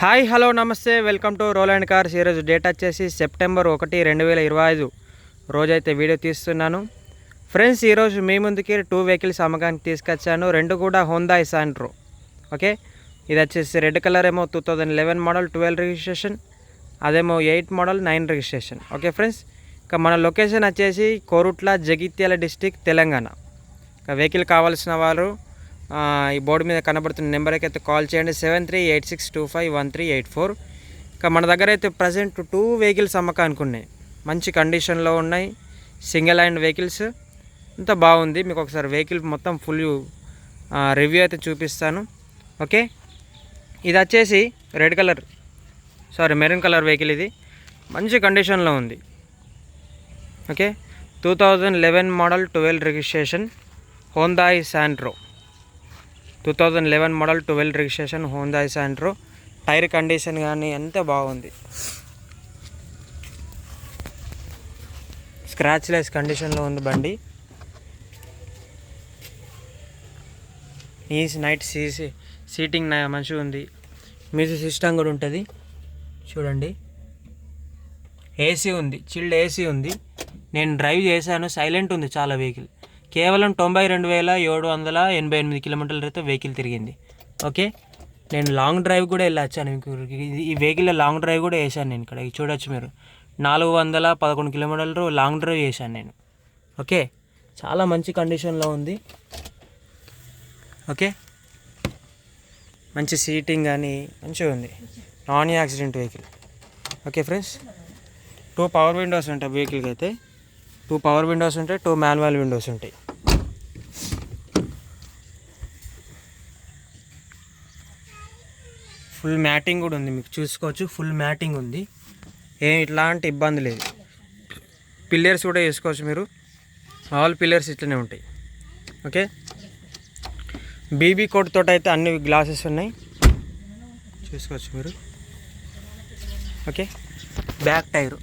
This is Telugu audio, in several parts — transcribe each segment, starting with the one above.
హాయ్ హలో నమస్తే. Welcome to roll and cars. ఈరోజు డేట్ వచ్చేసి సెప్టెంబర్ ఒకటి రెండు వేల ఇరవై ఐదు. రోజైతే వీడియో తీస్తున్నాను. ఫ్రెండ్స్ ఈరోజు మీ ముందుకి టూ వెహికల్స్ అమ్మకానికి తీసుకొచ్చాను. రెండు కూడా హోందా సాంట్రో ఓకే? ఇది వచ్చేసి రెడ్ కలర్ ఏమో two thousand eleven model twelve registration. అదేమో eight model nine registration. Okay friends? ఇక మన లొకేషన్ వచ్చేసి కోరుట్ల జగిత్యాల డిస్టిక్ తెలంగాణ. ఇక వెహికల్ కావాల్సిన వారు ఈ బోర్డు మీద కనబడుతున్న నెంబర్కి అయితే కాల్ చేయండి. Seven three eight six two five one three eight four. ఇక మన దగ్గర అయితే ప్రజెంట్ టూ వెహికల్స్ అమ్మకానికి ఉన్నాయి. మంచి కండిషన్లో ఉన్నాయి. Single hand vehicles. అంతా బాగుంది. మీకు ఒకసారి వెహికల్ మొత్తం ఫుల్ రివ్యూ అయితే చూపిస్తాను. ఓకే? ఇది వచ్చేసి red colour. Sorry maroon colour vehicle ఇది. మంచి కండిషన్లో ఉంది. Okay? Two thousand eleven model twelve registration. Hyundai Santro two thousand eleven model twelve registration Hyundai Santro tyre condition కానీ అంతే బాగుంది. స్క్రాచ్లెస్ కండిషన్లో ఉంది బండి. ఈ నైట్ సీసీ సీటింగ్ మంచిగా ఉంది. మ్యూజిక్ సిస్టమ్ కూడా ఉంటుంది. చూడండి. ఏసీ ఉంది. చిల్డ్ ఏసీ ఉంది. నేను డ్రైవ్ చేశాను. సైలెంట్ ఉంది చాలా వెహికల్ కేవలం తొంభై రెండు వేల ఏడు వందల ఎనభై ఎనిమిది కిలోమీటర్ల వెహికల్ తిరిగింది. ఓకే? నేను లాంగ్ డ్రైవ్ కూడా వెళ్ళొచ్చాను మీకు. ఇది- ఈ వెహికల్లో లాంగ్ డ్రైవ్ కూడా వేసాను నేను ఇక్కడ. చూడొచ్చు మీరు. నాలుగు వందల పదకొండు కిలోమీటర్లు లాంగ్ డ్రైవ్ చేశాను నేను. ఓకే? చాలా మంచి కండిషన్లో ఉంది. ఓకే? మంచి సీటింగ్ కానీ మంచిగా ఉంది. Non accident vehicle. Okay friends? Two power windows ఉంటాయి వెహికల్కి అయితే. టూ పవర్ విండోస్ ఉంటాయి టూ మాన్యువల్ విండోస్ ఉంటాయి. ఫుల్ మ్యాటింగ్ కూడా ఉంది మీకు చూసుకోవచ్చు ఫుల్ మ్యాటింగ్ ఉంది. ఏం ఇట్లాంటి ఇబ్బంది లేదు. పిల్లర్స్ కూడా వేసుకోవచ్చు మీరు. ఆల్ పిల్లర్స్ ఇట్లనే ఉంటాయి. ఓకే? బీబీ కోట్ తోట అయితే అన్ని గ్లాసెస్ ఉన్నాయి. చూసుకోవచ్చు మీరు. ఓకే? Back tyre.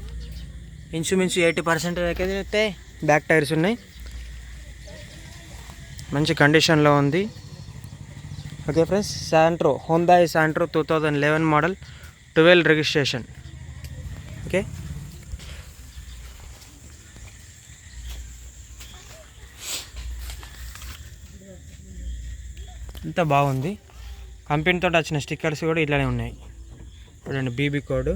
ఇంచుమించు ఎయిటీ పర్సెంట్ అయితే బ్యాక్ టైర్స్ ఉన్నాయి. మంచి కండిషన్లో ఉంది. Okay friends Santro Hyundai Santro two thousand eleven model twelve registration okay? అంతా బాగుంది. కంపెనీతో వచ్చిన స్టిక్కర్స్ కూడా ఇట్లానే ఉన్నాయి. చూడండి బీబీ కోడ్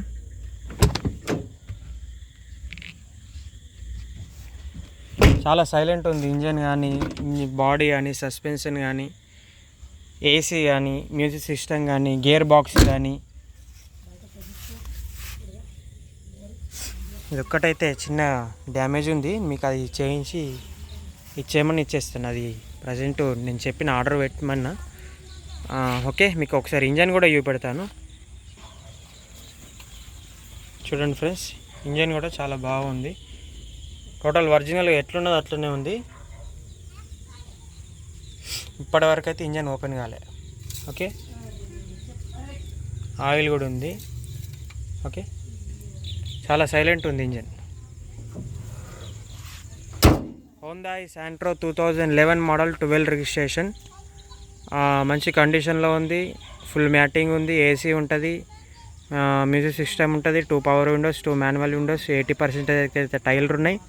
చాలా సైలెంట్ ఉంది ఇంజన్ కానీ బాడీ కానీ సస్పెన్షన్ కానీ ఏసీ కానీ మ్యూజిక్ సిస్టమ్ కానీ గేర్ బాక్స్ కానీ. ఇది ఒక్కటైతే చిన్న డ్యామేజ్ ఉంది. మీకు అది చేయించి ఇచ్చేయమని ఇచ్చేస్తాను అది ప్రజెంట్ నేను చెప్పిన ఆర్డర్ పెట్టమన్నా. ఓకే మీకు ఒకసారి ఇంజన్ కూడా చూపెడతాను. చూడండి ఫ్రెండ్స్ ఇంజన్ కూడా చాలా బాగుంది. టోటల్ ఒరిజినల్గా ఎట్లున్నది అట్లనే ఉంది. ఇప్పటివరకు అయితే ఇంజన్ ఓపెన్ కాలే. ఓకే? ఆయిల్ కూడా ఉంది. ఓకే? చాలా సైలెంట్ ఉంది engine. Hyundai Santro two thousand eleven model twelve registration. మంచి కండిషన్లో ఉంది. ఫుల్ మ్యాటింగ్ ఉంది. ఏసీ ఉంటుంది. మ్యూజిక్ సిస్టమ్ ఉంటుంది. Two power windows two manual windows eighty percentage అయితే టైర్లు ఉన్నాయి.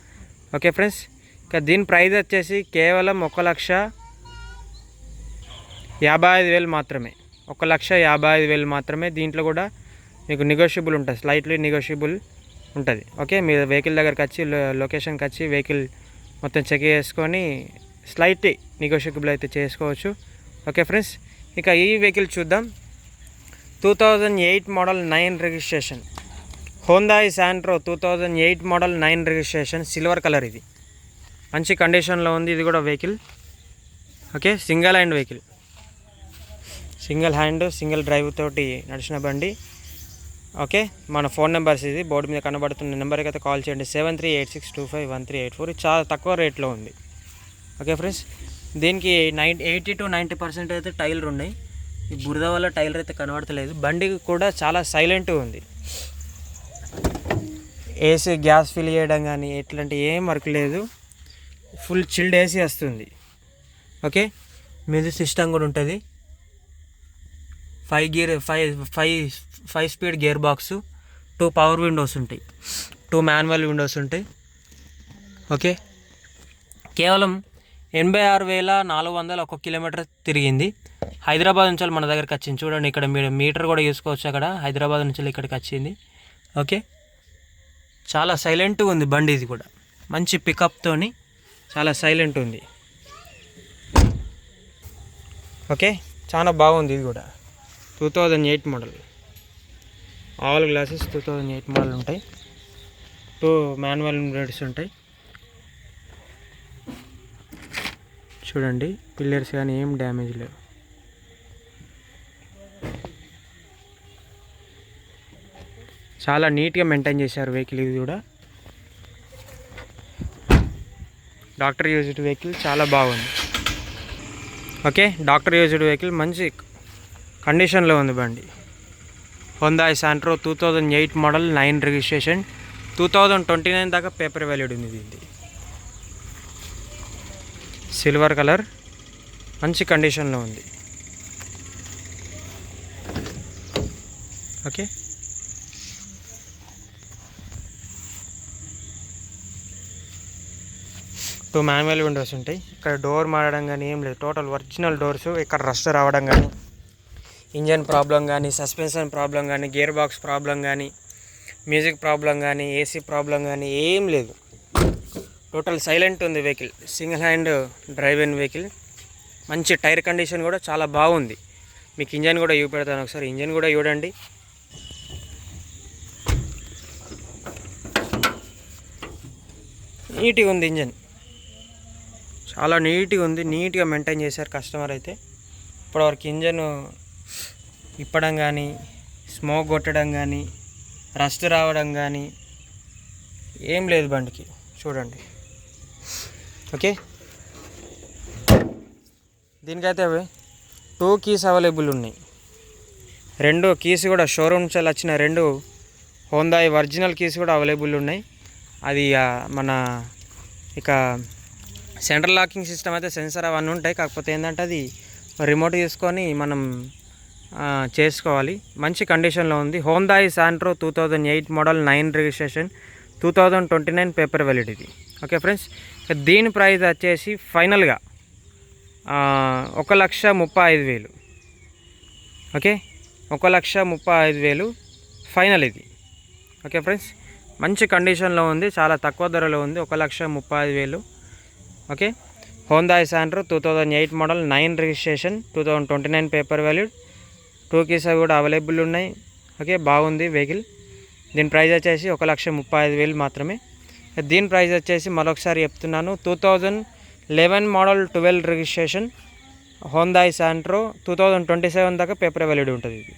ఓకే ఫ్రెండ్స్ ఇక దీని ప్రైస్ వచ్చేసి కేవలం ఒక లక్ష యాభై ఐదు వేలు మాత్రమే. ఒక లక్ష యాభై ఐదు వేలు మాత్రమే దీంట్లో కూడా మీకు నెగోషియబుల్ ఉంటుంది స్లైట్లీ నెగోషియబుల్ ఉంటుంది. ఓకే మీరు వెహికల్ దగ్గరికి వచ్చి లొకేషన్కి వచ్చి వెహికల్ మొత్తం చెక్ చేసుకొని స్లైట్లీ నెగోషియబుల్ అయితే చేసుకోవచ్చు. ఓకే ఫ్రెండ్స్ ఇక ఈ వెహికల్ చూద్దాం. Two thousand eight model nine registration Hyundai Santro two thousand eight model nine registration silver colour ఇది. మంచి కండిషన్లో ఉంది ఇది కూడా vehicle okay single hand vehicle single hand single drive తోటి నడిచిన బండి. ఓకే మన ఫోన్ నెంబర్స్ ఇది బోర్డు మీద కనబడుతున్న నెంబర్కి అయితే కాల్ చేయండి. Seven three eight six two five one three eight four చాలా తక్కువ రేట్లో ఉంది. ఓకే ఫ్రెండ్స్ దీనికి nine eighty to ninety percent అయితే టైర్లు ఉన్నాయి. ఈ బురద వల్ల టైర్ అయితే కనబడతలేదు. బండి కూడా చాలా సైలెంట్గా ఉంది. ఏసీ గ్యాస్ ఫిల్ చేయడం కానీ ఇట్లాంటి ఏం వర్క్ లేదు. ఫుల్ చిల్డ్ ఏసీ వస్తుంది. ఓకే? మ్యూజిక్ సిస్టమ్ కూడా ఉంటుంది. Five gear five five five speed gear box two power windows ఉంటాయి. టూ మాన్యువల్ విండోస్ ఉంటాయి. ఓకే? కేవలం ఎనభై ఆరు వేల నాలుగు వందల ఒక కిలోమీటర్ తిరిగింది. హైదరాబాద్ నుంచి మన దగ్గరికి వచ్చింది. చూడండి ఇక్కడ మీరు మీటర్ కూడా చూసుకోవచ్చు అక్కడ. హైదరాబాద్ నుంచి ఇక్కడికి వచ్చింది. ఓకే? చాలా సైలెంట్గా ఉంది బండి ఇది కూడా. మంచి పికప్తోని చాలా సైలెంట్ ఉంది. ఓకే? చాలా బాగుంది ఇది కూడా. Two thousand eight model all glasses two thousand eight model ఉంటాయి. టూ మాన్యువల్ బ్రేడ్స్ ఉంటాయి. చూడండి పిల్లర్స్ కానీ ఏం డ్యామేజ్ లేవు. చాలా నీట్గా మెయింటైన్ చేశారు వెహికల్ ఇది కూడా. డాక్టర్ యూజ్డ్ వెహికల్ చాలా బాగుంది. ఓకే డాక్టర్ యూజ్డ్ వెహికల్ మంచి కండిషన్లో ఉంది బండి. Hyundai Santro two thousand eight model nine registration two thousand twenty nine దాకా పేపర్ వ్యాల్యూడ్ ఉంది ఇది సిల్వర్ కలర్ మంచి కండిషన్లో ఉంది. ఓకే టూ మాన్యువల్ విండోస్ ఉంటాయి. ఇక్కడ డోర్ మారడం కానీ ఏం లేదు. టోటల్ ఒరిజినల్ డోర్స్ ఇక్కడ రస్ట్ రావడం కానీ ఇంజన్ ప్రాబ్లం కానీ సస్పెన్షన్ ప్రాబ్లం కానీ గేర్ బాక్స్ ప్రాబ్లం కానీ మ్యూజిక్ ప్రాబ్లం కానీ ఏసీ ప్రాబ్లం కానీ ఏం లేదు. టోటల్ సైలెంట్ ఉంది vehicle. Single hand drive in vehicle. మంచి టైర్ కండిషన్ కూడా చాలా బాగుంది. మీకు ఇంజన్ కూడా చూపెడతాను ఒకసారి. ఇంజన్ కూడా చూడండి. నీట్గా ఉంది ఇంజన్. చాలా నీట్గా ఉంది నీట్గా మెయింటైన్ చేశారు కస్టమర్ అయితే. ఇప్పటివరకు ఇంజన్ ఇప్పడం కానీ స్మోక్ కొట్టడం కానీ రస్ట్ రావడం కానీ ఏం లేదు బండికి. చూడండి. ఓకే? దీనికైతే టూ కీస్ అవైలబుల్ ఉన్నాయి. రెండు కీస్ కూడా షోరూమ్ నుంచి వచ్చిన రెండు హోందాయి ఒరిజినల్ కీస్ కూడా అవైలబుల్ ఉన్నాయి. అది మన ఇక సెంట్రల్ లాకింగ్ సిస్టమ్ అయితే సెన్సర్ అవన్నీ ఉంటాయి. కాకపోతే ఏంటంటే అది రిమోట్ తీసుకొని మనం చేసుకోవాలి. మంచి కండిషన్లో ఉంది. Hyundai Santro two thousand eight model nine registration two thousand twenty nine paper validity okay friends దీని ప్రైస్ వచ్చేసి ఫైనల్గా ఒక లక్ష ముప్పై ఐదు వేలు. ఓకే? ఒక లక్ష ముప్పై ఐదు వేలు ఫైనల్ ఇది. ఓకే ఫ్రెండ్స్ మంచి కండిషన్లో ఉంది. చాలా తక్కువ ధరలో ఉంది. ఒక లక్ష ముప్పై ఐదు వేలు. Okay? Hyundai Santro two thousand eight model nine registration two thousand twenty nine paper valid two keys అవి కూడా అవైలబుల్ ఉన్నాయి. ఓకే? బాగుంది వెహికల్ దీని ప్రైస్ వచ్చేసి ఒక లక్ష ముప్పై ఐదు వేలు మాత్రమే. దీని ప్రైస్ వచ్చేసి మరొకసారి చెప్తున్నాను. Two thousand eleven model twelve registration Hyundai Santro two thousand twenty seven దాకా పేపర్ వ్యాలిడ్ ఉంటుంది ఇది.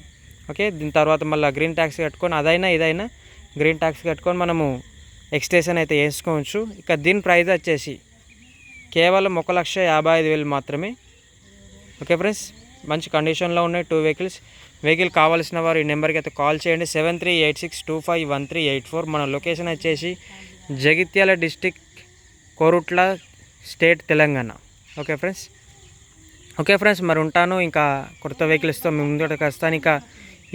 ఓకే? దీని తర్వాత మళ్ళీ గ్రీన్ ట్యాక్స్ కట్టుకొని అదైనా ఇదైనా గ్రీన్ ట్యాక్స్ కట్టుకొని మనము ఎక్స్టేషన్ అయితే వేసుకోవచ్చు. ఇక దీని ప్రైస్ వచ్చేసి కేవలం ఒక లక్ష యాభై ఐదు వేలు మాత్రమే. ఓకే ఫ్రెండ్స్ మంచి కండిషన్లో ఉన్నాయి. టూ వెహికల్స్ వెహికల్ కావాల్సిన వారు ఈ నెంబర్కి అయితే కాల్ చేయండి. Seven three eight six two five one three eight four మన లొకేషన్ వచ్చేసి Jagtial district Korutla state Telangana. Okay friends? Okay friends మరి ఉంటాను. ఇంకా కొత్త వెహికల్స్తో మీ ముందుకు వస్తాను. ఇంకా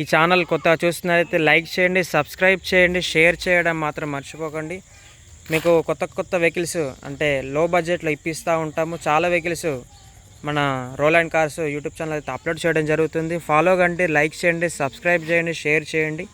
ఈ ఛానల్ కొత్తగా చూస్తున్నారైతే లైక్ చేయండి సబ్స్క్రైబ్ చేయండి షేర్ చేయడం మాత్రం మర్చిపోకండి. మీకు కొత్త కొత్త వెహికల్స్ అంటే లో బడ్జెట్లో ఇప్పిస్తూ ఉంటాము. చాలా వెహికల్స్ మన roll and cars YouTube channel అయితే అప్లోడ్ చేయడం జరుగుతుంది. ఫాలో కండి లైక్ చేయండి సబ్స్క్రైబ్ చేయండి షేర్ చేయండి.